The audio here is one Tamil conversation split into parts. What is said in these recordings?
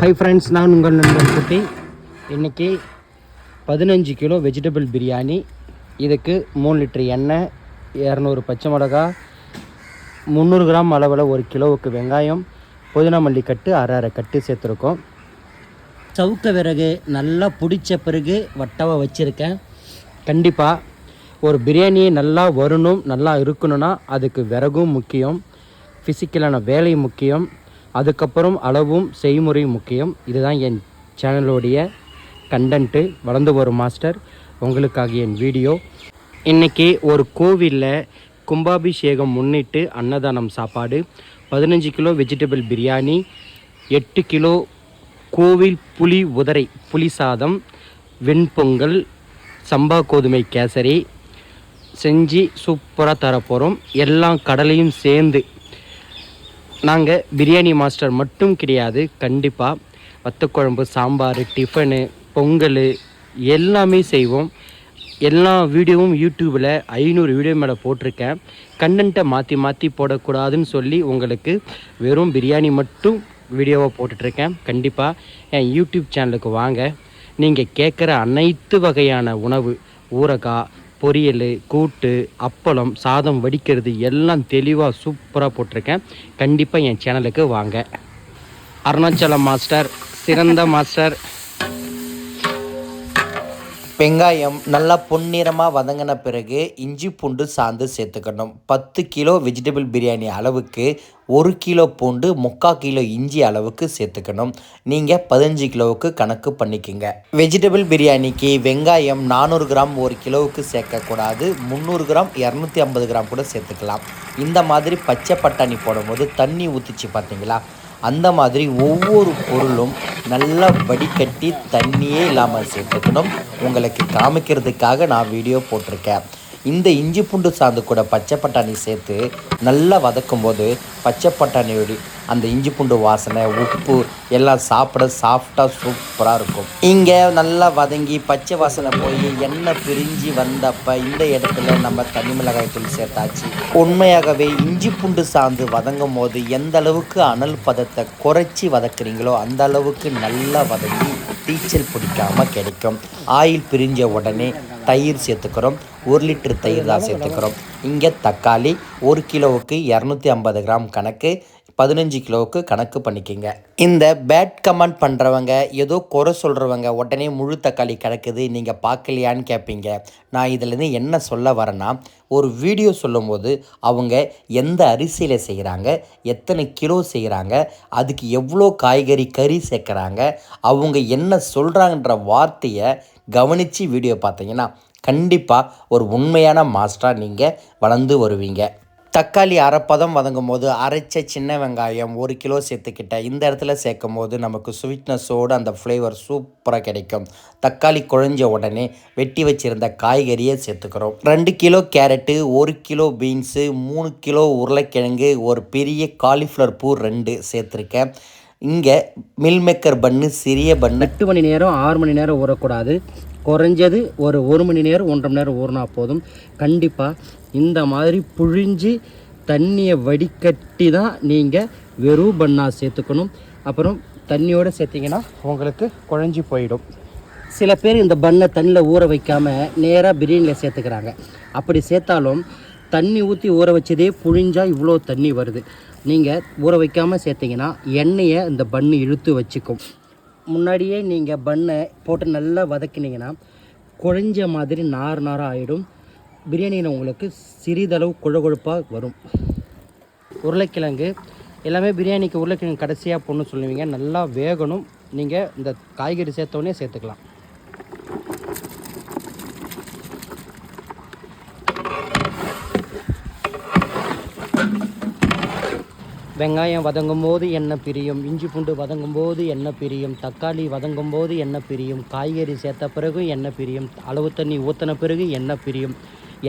ஹை ஃப்ரெண்ட்ஸ் நான் உங்கள் நண்பன் குட்டி. இன்றைக்கி பதினஞ்சு கிலோ வெஜிடபிள் பிரியாணி. இதுக்கு மூணு லிட்டர் எண்ணெய் இரநூறு பச்சை மிளகா முந்நூறு கிராம் அளவில் ஒரு கிலோவுக்கு வெங்காயம் புதினா மல்லி கட்டு அரை அரை கட்டு சேர்த்துருக்கோம். சவுக்க விறகு நல்லா பிடிச்ச பிறகு வட்டவை வச்சுருக்கேன். கண்டிப்பாக ஒரு பிரியாணி நல்லா வரணும் நல்லா இருக்கணும்னா அதுக்கு விறகும் முக்கியம் ஃபிசிக்கலான வேலை முக்கியம். அதுக்கப்புறம் அளவும் செய்முறையும் முக்கியம். இதுதான் என் சேனலோடைய கண்டன்ட்டு வளர்ந்து வரும் மாஸ்டர் உங்களுக்காக என் வீடியோ இன்றைக்கி ஒரு கோவிலில் கும்பாபிஷேகம் முன்னிட்டு அன்னதானம் சாப்பாடு. பதினஞ்சு கிலோ வெஜிடபிள் பிரியாணி எட்டு கிலோ கோவில் புளி உதரை புளி சாதம் வெண்பொங்கல் சம்பா கோதுமை கேசரி செஞ்சு சூப்பராக தரப்போகிறோம் எல்லா கடலையும் சேர்ந்து நாங்கள் பிரியாணி மாஸ்டர் மட்டும் கிடையாது கண்டிப்பாக வத்தக்குழம்பு சாம்பார் டிஃபனு பொங்கல் எல்லாமே செய்வோம். எல்லா வீடியோவும் யூடியூப்பில் ஐநூறு வீடியோ மேலே போட்டிருக்கேன். கண்டென்ட்டை மாற்றி மாற்றி போடக்கூடாதுன்னு சொல்லி உங்களுக்கு வெறும் பிரியாணி மட்டும் வீடியோவை போட்டுட்ருக்கேன் கண்டிப்பாக என் யூடியூப் சேனலுக்கு வாங்க. நீங்கள் கேட்குற அனைத்து வகையான உணவு ஊறுகாய் பொரியல் கூட்டு அப்பளம் சாதம் வடிக்கிறது எல்லாம் தெளிவாக சூப்பராக போட்டிருக்கேன். கண்டிப்பாக என் சேனலுக்கு வாங்க. அருணாச்சலம் மாஸ்டர் சிறந்த மாஸ்டர். வெங்காயம் நல்லா பொன்னிறமாக வதங்கின பிறகு இஞ்சி பூண்டு சாந்து சேர்த்துக்கணும். பத்து கிலோ வெஜிடபிள் பிரியாணி அளவுக்கு ஒரு கிலோ பூண்டு முக்கால் கிலோ இஞ்சி அளவுக்கு சேர்த்துக்கணும். நீங்கள் பதினஞ்சு கிலோவுக்கு கணக்கு பண்ணிக்கோங்க. வெஜிடபிள் பிரியாணிக்கு வெங்காயம் நானூறு கிராம் ஒரு கிலோவுக்கு சேர்க்கக்கூடாது. முந்நூறு கிராம் இரநூத்தி ஐம்பது கிராம் கூட சேர்த்துக்கலாம். இந்த மாதிரி பச்சை பட்டாணி போடும்போது தண்ணி ஊற்றிச்சு பார்த்தீங்களா? அந்த மாதிரி ஒவ்வொரு பொருளும் நல்லா வடிகட்டி தண்ணியே இல்லாமல் சேர்த்துக்கணும். உங்களுக்கு காமிக்கிறதுக்காக நான் வீடியோ போட்டிருக்கேன். இந்த இஞ்சி பூண்டு சாந்து கூட பச்சை பட்டாணி சேர்த்து நல்லா வதக்கும் போது பச்சை பட்டாணியோடி அந்த இஞ்சி பூண்டு வாசனை உப்பு எல்லாம் சாப்பிட சாஃப்டாக சூப்பராக இருக்கும். இங்கே நல்லா வதங்கி பச்சை வாசனை போய் எண்ணெய் பிரிஞ்சு வந்தப்போ இந்த இடத்துல நம்ம தனி மிளகாய் தூள் சேர்த்தாச்சு. உண்மையாகவே இஞ்சி பூண்டு சாந்து வதங்கும் போது எந்த அளவுக்கு அனல் பதத்தை குறைச்சி வதக்குறீங்களோ அந்த அளவுக்கு நல்லா வதங்கி டீச்சல் பிடிக்காமல் கிடைக்கும். ஆயில் பிரிஞ்ச உடனே தயிர் சேர்த்துக்கிறோம். ஒரு லிட்டர் தயிர் தான் சேர்த்துக்கிறோம். இங்கே தக்காளி ஒரு கிலோவுக்கு இரநூத்தி ஐம்பது கிராம் கணக்கு பதினஞ்சு கிலோவுக்கு கணக்கு பண்ணிக்கோங்க. இந்த பேட் கமெண்ட் பண்ணுறவங்க ஏதோ குறை சொல்கிறவங்க உடனே முழு தக்காளி கிடக்குது நீங்கள் பார்க்கலையான்னு கேட்பீங்க. நான் இதுலேருந்து என்ன சொல்ல வரேன்னா ஒரு வீடியோ சொல்லும்போது அவங்க எந்த அரிசியில் செய்கிறாங்க எத்தனை கிலோ செய்கிறாங்க அதுக்கு எவ்வளோ காய்கறி கறி சேர்க்குறாங்க அவங்க என்ன சொல்கிறாங்கன்ற வார்த்தையை கவனித்து வீடியோ பார்த்தீங்கன்னா கண்டிப்பாக ஒரு உண்மையான மாஸ்டராக நீங்கள் வளர்ந்து வருவீங்க. தக்காளி அரைப்பதம் வதங்கும் போது அரைச்ச சின்ன வெங்காயம் ஒரு கிலோ சேர்த்துக்கிட்ட இந்த இடத்துல சேர்க்கும் போது நமக்கு ஸ்வீட்னஸோடு அந்த ஃப்ளேவர் சூப்பராக கிடைக்கும். தக்காளி குழஞ்ச உடனே வெட்டி வச்சுருந்த காய்கறியை சேர்த்துக்கிறோம். ரெண்டு கிலோ கேரட்டு ஒரு கிலோ பீன்ஸு மூணு கிலோ உருளைக்கிழங்கு ஒரு பெரிய காலிஃப்ளவர் பூ ரெண்டு சேர்த்துருக்கேன். இங்கே மில்மேக்கர் பண்ணு பன்னு சிறிய பண்ணு எட்டு மணி நேரம் ஆறு மணி நேரம் ஊறக்கூடாது. குறைஞ்சது ஒரு ஒரு மணி நேரம் ஒன்றரை மணி நேரம் ஊறினா போதும். கண்டிப்பாக இந்த மாதிரி புழிஞ்சு தண்ணியை வடிகட்டி தான் நீங்கள் வெறும் பண்ணா சேர்த்துக்கணும். அப்புறம் தண்ணியோடு சேர்த்திங்கன்னா உங்களுக்கு குழஞ்சி போயிடும். சில பேர் இந்த பண்ணை தண்ணியில் ஊற வைக்காமல் நேராக பிரியாணியில் சேர்த்துக்கிறாங்க. அப்படி சேர்த்தாலும் தண்ணி ஊற்றி ஊற வச்சதே புழிஞ்சால் இவ்வளோ தண்ணி வருது. நீங்கள் ஊற வைக்காமல் சேர்த்திங்கன்னா எண்ணெயை இந்த பண்ணு இழுத்து வச்சுக்கும். முன்னாடியே நீங்கள் பண்ணை போட்டு நல்லா வதக்கினீங்கன்னா குழஞ்ச மாதிரி நார் நாராக ஆகிடும் பிரியாணியில் உங்களுக்கு சிறிதளவு குழ கொழுப்பாக வரும். உருளைக்கிழங்கு எல்லாமே பிரியாணிக்கு உருளைக்கிழங்கு கடைசியாக போடணும்னு சொல்லுவீங்க. நல்லா வேகணும். நீங்கள் இந்த காய்கறி சேர்த்தோடனே சேர்த்துக்கலாம். வெங்காயம் வதங்கும் போது எண்ணெய் பிரியும் இஞ்சி பூண்டு வதங்கும் போது எண்ணெய் பிரியும் தக்காளி வதங்கும் போது எண்ணெய் பிரியும் காய்கறி சேர்த்த பிறகு எண்ணெய் பிரியும் அளவு தண்ணி ஊற்றின பிறகு எண்ணெய் பிரியும்.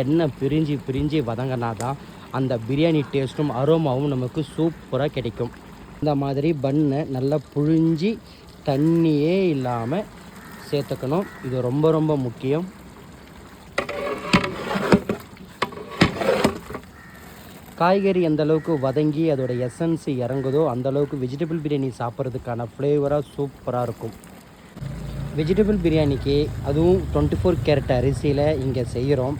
எண்ணெய் பிரிஞ்சு பிரிஞ்சு வதங்கினா தான் அந்த பிரியாணி டேஸ்ட்டும் அரோமாவும் நமக்கு சூப்பராக கிடைக்கும். இந்த மாதிரி பண்ணை நல்லா புழிஞ்சி தண்ணியே இல்லாமல் சேர்த்துக்கணும். இது ரொம்ப ரொம்ப முக்கியம். காய்கறி எந்த அளவுக்கு வதங்கி அதோட எசன்ஸ் இறங்குதோ அந்த அளவுக்கு வெஜிடபிள் பிரியாணி சாப்பிட்றதுக்கான ஃப்ளேவராக சூப்பராக இருக்கும். வெஜிடபிள் பிரியாணிக்கு அதுவும் டுவெண்ட்டி ஃபோர் கேரட் அரிசியில் இங்கே செய்கிறோம்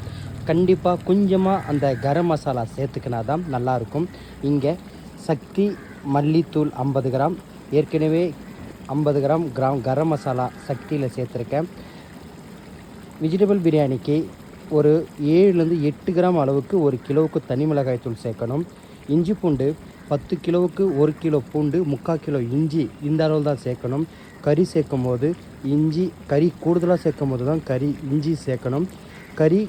கண்டிப்பாக கொஞ்சமாக அந்த கரம் மசாலா சேர்த்துக்கினா தான் நல்லாயிருக்கும் இங்கே சக்தி மல்லித்தூள் ஐம்பது கிராம் ஏற்கனவே ஐம்பது கிராம் கிராம் கரம் மசாலா சக்தியில் சேர்த்துருக்கேன். வெஜிடபிள் பிரியாணிக்கு ஒரு ஏழுலேருந்து எட்டு கிராம் அளவுக்கு ஒரு கிலோவுக்கு தனி மிளகாய் தூள் சேர்க்கணும். இஞ்சி பூண்டு பத்து கிலோவுக்கு ஒரு கிலோ பூண்டு முக்கால் கிலோ இஞ்சி இந்த அளவு தான் சேர்க்கணும். கறி சேர்க்கும் போது இஞ்சி கறி கூடுதலாக சேர்க்கும் போது தான் கறி இஞ்சி சேர்க்கணும். கறி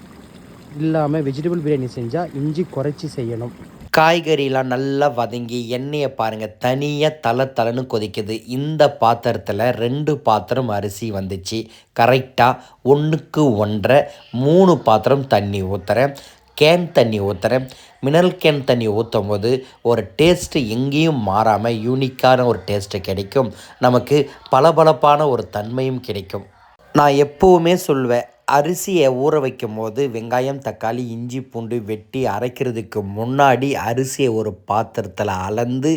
இல்லாமல் வெஜிடபிள் பிரியாணி செஞ்சால் இஞ்சி குறைச்சி செய்யணும். காய்கறிலாம் நல்லா வதங்கி எண்ணெயை பாருங்கள் தனியாக தலை தலைன்னு கொதிக்குது. இந்த பாத்திரத்தில் ரெண்டு பாத்திரம் அரிசி வந்துச்சு. கரெக்டாக ஒன்றுக்கு ஒன்றரை மூணு பாத்திரம் தண்ணி ஊற்றுறேன் கேன் தண்ணி ஊற்றுறேன் மினரல் கேன் தண்ணி ஊற்றும் போது ஒரு டேஸ்ட்டு எங்கேயும் மாறாமல் யூனிக்கான ஒரு டேஸ்ட்டு கிடைக்கும். நமக்கு பளபளப்பான ஒரு தன்மையும் கிடைக்கும். நான் எப்போவுமே சொல்வேன் அரிசியை ஊற வைக்கும் போது வெங்காயம் தக்காளி இஞ்சி பூண்டு வெட்டி அரைக்கிறதுக்கு முன்னாடி அரிசியை ஒரு பாத்திரத்தில் அளந்து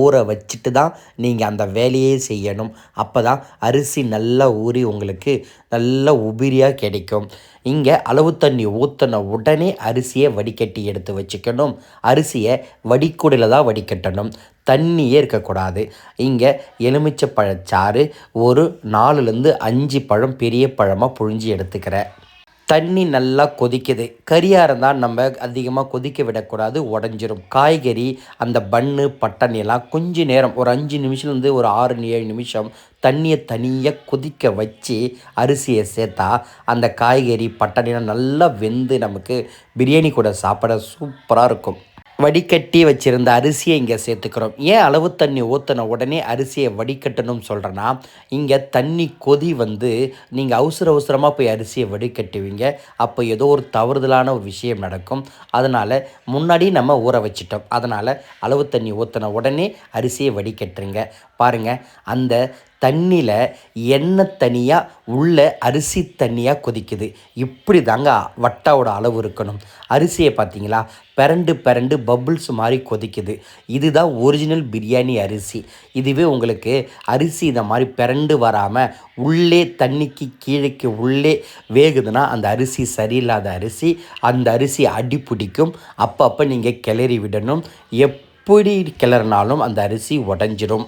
ஊற வச்சுட்டு தான் நீங்கள் அந்த வேலையே செய்யணும். அப்போ தான் அரிசி நல்லா ஊறி உங்களுக்கு நல்ல உபிரியாக கிடைக்கும். இங்கே அளவு தண்ணி ஊற்றின உடனே அரிசியை வடிகட்டி எடுத்து வச்சுக்கணும். அரிசியை வடிக்குடில் தான் வடிகட்டணும். தண்ணியே இருக்கக்கூடாது. இங்கே எலுமிச்சை பழச்சாறு ஒரு நாலுலேருந்து அஞ்சு பழம் பெரிய பழமாக புழிஞ்சு எடுத்துக்கிறேன் தண்ணி நல்லா கொதிக்குது. கறியாக இருந்தால் நம்ம அதிகமாக கொதிக்க விடக்கூடாது உடஞ்சிரும். காய்கறி அந்த பன்னு பட்டாணி எல்லாம் கொஞ்ச நேரம் ஒரு அஞ்சு நிமிஷம்லேருந்து ஒரு ஆறு ஏழு நிமிஷம் தண்ணியை தனியாக கொதிக்க வச்சு அரிசியை சேர்த்தா அந்த காய்கறி பட்டணியெலாம் நல்லா வெந்து நமக்கு பிரியாணி கூட சாப்பிட சூப்பராக இருக்கும். வடிகட்டி வச்சுருந்த அரிசியை இங்கே சேர்த்துக்கிறோம். ஏன் அளவு தண்ணி ஊற்றின உடனே அரிசியை வடிகட்டணும்னு சொல்கிறேன்னா இங்கே தண்ணி கொதி வந்து நீங்கள் அவசர அவசரமாக போய் அரிசியை வடிகட்டுவீங்க. அப்போ ஏதோ ஒரு தவறுதலான ஒரு விஷயம் நடக்கும். அதனால் முன்னாடி நம்ம ஊற வச்சிட்டோம். அதனால் அளவு தண்ணி ஊற்றின உடனே அரிசியை வடிகட்டுருங்க பாருங்கள் அந்த தண்ணியில் எண்ணெய் தனியாக உள்ள அரிசி தண்ணியாக கொதிக்குது. இப்படி தாங்க வட்டாவோட அளவு இருக்கணும். அரிசியை பார்த்தீங்களா? பிரண்டு பிறண்டு பபுள்ஸ் மாதிரி கொதிக்குது. இதுதான் ஒரிஜினல் பிரியாணி அரிசி. இதுவே உங்களுக்கு அரிசி இந்த மாதிரி பிரண்டு வராமல் உள்ளே தண்ணிக்கு கீழேக்கு உள்ளே வேகுதுன்னா அந்த அரிசி சரியில்லாத அரிசி அந்த அரிசி அடி பிடிக்கும். அப்பப்போ நீங்கள் கிளறி விடணும். எப்படி கிளறினாலும் அந்த அரிசி உடஞ்சிடும்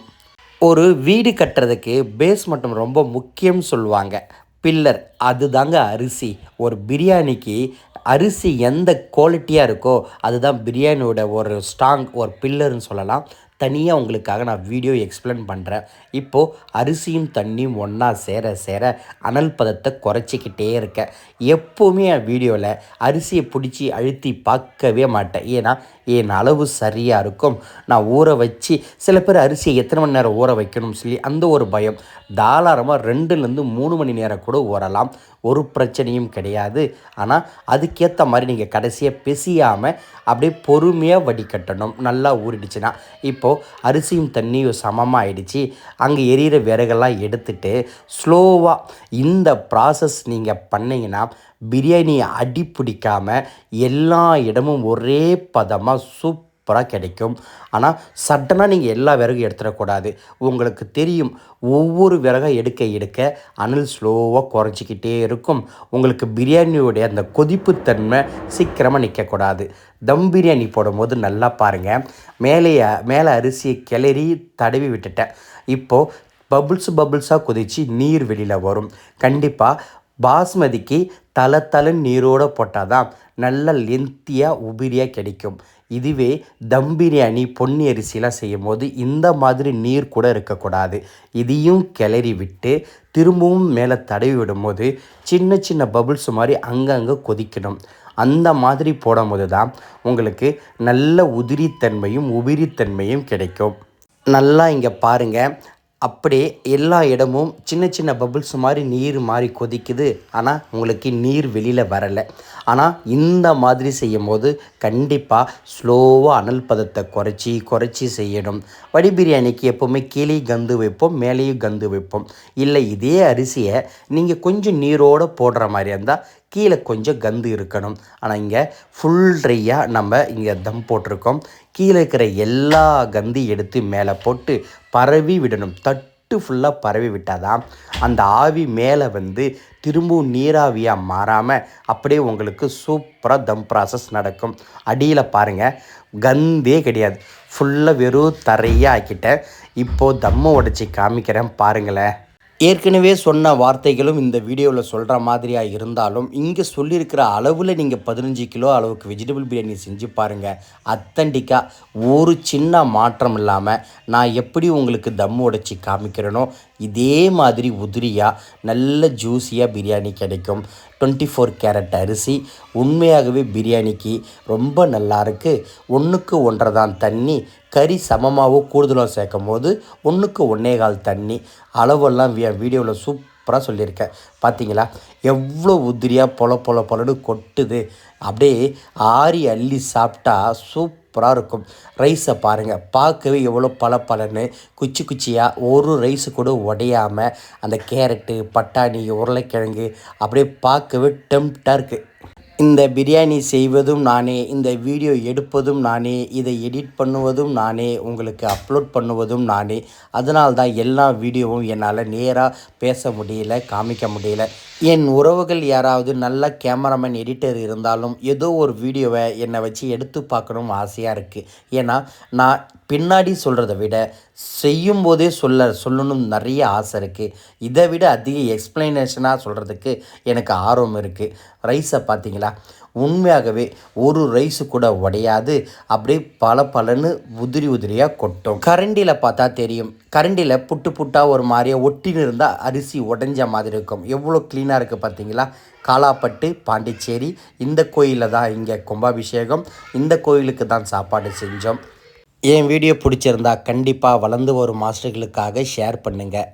ஒரு வீடு கட்டுறதுக்கு பேஸ் மட்டும் ரொம்ப முக்கியம்னு சொல்லுவாங்க. பில்லர் அதுதாங்க அரிசி. ஒரு பிரியாணிக்கு அரிசி எந்த குவாலிட்டியாக இருக்கோ அதுதான் பிரியாணியோட ஒரு ஸ்ட்ராங் ஒரு பில்லர்னு சொல்லலாம். தனியாக உங்களுக்காக நான் வீடியோ எக்ஸ்பிளைன் பண்ணுறேன் இப்போது அரிசியும் தண்ணியும் ஒன்றா சேர சேர அனல் பதத்தை குறைச்சிக்கிட்டே இருக்கேன். எப்போவுமே என் வீடியோவில் அரிசியை பிடிச்சி அழுத்தி பார்க்கவே மாட்டேன். ஏன்னா என் அளவு சரியாக இருக்கும். நான் ஊற வச்சு சில பேர் அரிசியை எத்தனை மணி நேரம் ஊற வைக்கணும்னு சொல்லி அந்த ஒரு பயம். தாராளமாக ரெண்டுலேருந்து மூணு மணி நேரம் கூட ஊறலாம். ஒரு பிரச்சனையும் கிடையாது. ஆனால் அதுக்கேற்ற மாதிரி நீங்கள் கடைசியாக பிசியாமல் அப்படியே பொறுமையாக வடிகட்டணும். நல்லா ஊறிடுச்சுன்னா இப்போ இப்போது அரிசியும் தண்ணியும் சமமாக ஆயிடுச்சு. அங்கே எரியிற விறகெல்லாம் எடுத்துட்டு ஸ்லோவாக இந்த ப்ராசஸ் நீங்கள் பண்ணிங்கன்னா பிரியாணியை அடி பிடிக்காமல் எல்லா இடமும் ஒரே பதமாக சூப்பராக கிடைக்கும். ஆனால் சட்டனாக நீங்கள் எல்லா விறகும் எடுத்துடக்கூடாது. உங்களுக்கு தெரியும் ஒவ்வொரு விறகை எடுக்க எடுக்க அனல் ஸ்லோவாக குறைஞ்சிக்கிட்டே இருக்கும். உங்களுக்கு பிரியாணியோடைய அந்த கொதிப்புத்தன்மை சீக்கிரமாக நிற்கக்கூடாது. தம் பிரியாணி போடும்போது நல்லா பாருங்கள் மேலேயே மேலே அரிசியை கிளறி தடவி விட்டுட்டேன். இப்போது பபுள்ஸ் பபுள்ஸாக கொதித்து நீர் வெளியில் வரும். கண்டிப்பாக பாஸ்மதிக்கு தலை தலை நீரோடு போட்டால் தான் நல்ல லென்த்தியாக உபிரியாக கிடைக்கும். இதுவே தம் பிரியாணி பொன்னி அரிசிலாம் செய்யும் போது இந்த மாதிரி நீர் கூட இருக்கக்கூடாது. இதையும் கிளறி விட்டு திரும்பவும் மேலே தடவி விடும்போது சின்ன சின்ன பபுள்ஸ் மாதிரி அங்கங்கே கொதிக்கணும். அந்த மாதிரி போடும்போது தான் உங்களுக்கு நல்ல உதிரித்தன்மையும் உபிரித்தன்மையும் கிடைக்கும். நல்லா இங்கே பாருங்கள் அப்படியே எல்லா இடமும் சின்ன சின்ன பபுள்ஸ் மாதிரி நீர் மாதிரி கொதிக்குது. ஆனால் உங்களுக்கு நீர் வெளியில் வரலை. ஆனால் இந்த மாதிரி செய்யும் போது கண்டிப்பாக ஸ்லோவாக அனல் பதத்தை குறைச்சி குறைச்சி செய்யணும். வடி பிரியாணிக்கு எப்போவுமே கீழே கந்து வைப்போம் மேலேயும் கந்து வைப்போம். இல்லை இதே அரிசியை நீங்கள் கொஞ்சம் நீரோடு போடுற மாதிரி இருந்தால் கீழே கொஞ்சம் கந்து இருக்கணும். ஆனால் இங்கே ஃபுல் ட்ரையாக நம்ம இங்கே தம் போட்டிருக்கோம். கீழே இருக்கிற எல்லா கந்தி எடுத்து மேலே போட்டு பரவி விடணும். தட்டு ஃபுல்லாக பரவி விட்டால் தான் அந்த ஆவி மேலே வந்து திரும்பவும் நீராவியாக மாறாமல் அப்படியே உங்களுக்கு சூப்பராக தம் ப்ராசஸ் நடக்கும். அடியில் பாருங்கள் கந்தே கிடையாது. ஃபுல்லாக வெறும் தரையாக ஆக்கிட்டேன். இப்போது தம்மை உடச்சி காமிக்கிறேன் பாருங்களேன். ஏற்கனவே சொன்ன வார்த்தைகளும் இந்த வீடியோவில் சொல்கிற மாதிரியாக இருந்தாலும் இங்கே சொல்லியிருக்கிற அளவில் நீங்கள் பதினஞ்சு கிலோ அளவுக்கு வெஜிடபிள் பிரியாணி செஞ்சு பாருங்கள். அத்தன்டிக்காக ஒரு சின்ன மாற்றம் இல்லாமல் நான் எப்படி உங்களுக்கு தம் உடைச்சி காமிக்கிறேனோ இதே மாதிரி உதிரியாக நல்ல ஜூஸியாக பிரியாணி கிடைக்கும். டுவெண்ட்டி ஃபோர் கேரட் அரிசி உண்மையாகவே பிரியாணிக்கு ரொம்ப நல்லா இருக்குது ஒன்றுக்கு ஒன்றரை தான் தண்ணி கறி சமமாகவோ கூடுதலாக சேர்க்கும் போது ஒன்றுக்கு ஒன்றே கால் தண்ணி. அளவெல்லாம் வீடியோவில் சூப்பராக சொல்லியிருக்கேன். பார்த்தீங்களா எவ்வளோ உதிரியாக பொல பொல பொலன்னு கொட்டுது. அப்படியே ஆறி அள்ளி சாப்பிட்டா சூப்பராக இருக்கும். ரைஸை பாருங்கள் பார்க்கவே எவ்வளோ பல பலன்னு குச்சி குச்சியாக ஒரு ரைஸு கூட உடையாமல் அந்த கேரட்டு பட்டாணி உருளைக்கிழங்கு அப்படியே பார்க்கவே டெம்ப்டாக இருக்குது இந்த பிரியாணி செய்வதும் நானே இந்த வீடியோ எடுப்பதும் நானே இதை எடிட் பண்ணுவதும் நானே உங்களுக்கு அப்லோட் பண்ணுவதும் நானே. அதனால தான் எல்லா வீடியோவும் என்னால் நேராக பேச முடியல காமிக்க முடியல. என் உறவுகள் யாராவது நல்ல கேமராமேன் எடிட்டர் இருந்தாலும் ஏதோ ஒரு வீடியோவை என்னை வச்சு எடுத்து பார்க்கணும் ஆசையாக இருக்குது ஏன்னா நான் பின்னாடி சொல்கிறத விட செய்யும் போதே சொல்ல சொல்லணும் நிறைய ஆசை இருக்குது இதை விட அதிக எக்ஸ்ப்ளனேஷனாக சொல்கிறதுக்கு எனக்கு ஆர்வம் இருக்குது ரைஸை பார்த்தீங்களா? உண்மையாகவே ஒரு ரைஸு கூட உடையாது. அப்படியே பல பலன்னு உதிரி உதிரியாக கொட்டும். கரண்டியில் பார்த்தா தெரியும். கரண்டியில் புட்டு புட்டாக ஒரு மாதிரியாக ஒட்டின்னு இருந்தால் அரிசி உடஞ்ச மாதிரி இருக்கும். எவ்வளோ க்ளீனாக இருக்குது பார்த்தீங்களா? காலாப்பட்டு பாண்டிச்சேரி இந்த கோயிலில் தான் இங்கே கும்பாபிஷேகம். இந்த கோயிலுக்கு தான் சாப்பாடு செஞ்சோம். என் வீடியோ பிடிச்சிருந்தா கண்டிப்பாக வளர்ந்து வரும் மாஸ்டர்களுக்காக ஷேர் பண்ணுங்கள்